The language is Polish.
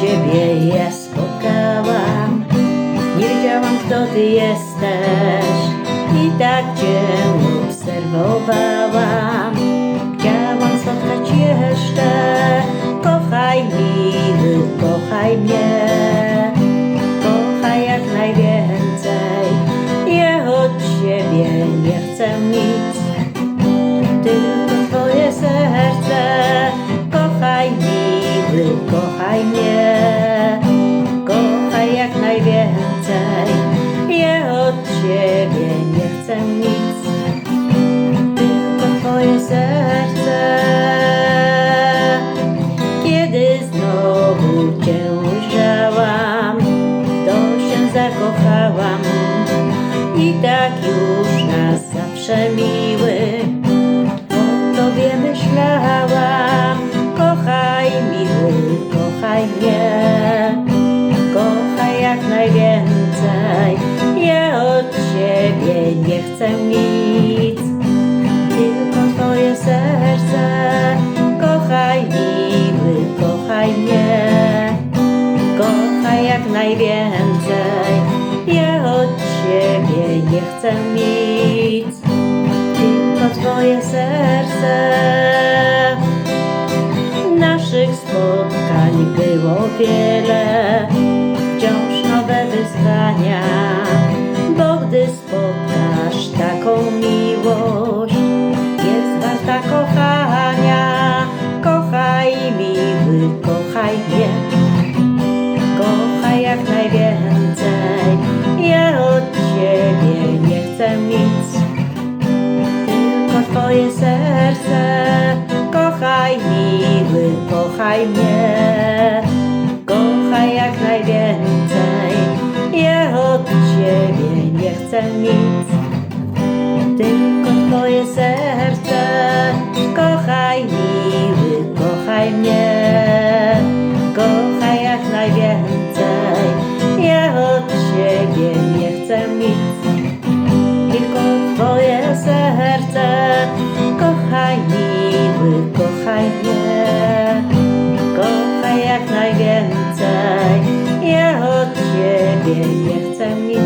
ciebie ja spokałam Nie wiedziałam kto ty jesteś. I tak cię obserwowałam. Chciałam spotkać jeszcze. Kochaj miły, kochaj mnie. Zakochałam i tak już na zawsze miły. O Tobie myślałam, kochaj miły, kochaj mnie, kochaj jak najwięcej, ja od Ciebie nie chcę nic, tylko Twoje serce, kochaj miły, kochaj mnie, kochaj jak najwięcej, nie chcę nic tylko Twoje serce. Naszych spotkań było wiele, wciąż nowe wyzwania, bo gdy spotkasz serce. Kochaj miły, kochaj mnie, kochaj jak najwięcej. Ja od Ciebie nie chcę nic, tylko Twoje serce. Kochaj miły, kochaj mnie, Ciebie nie chcę nic.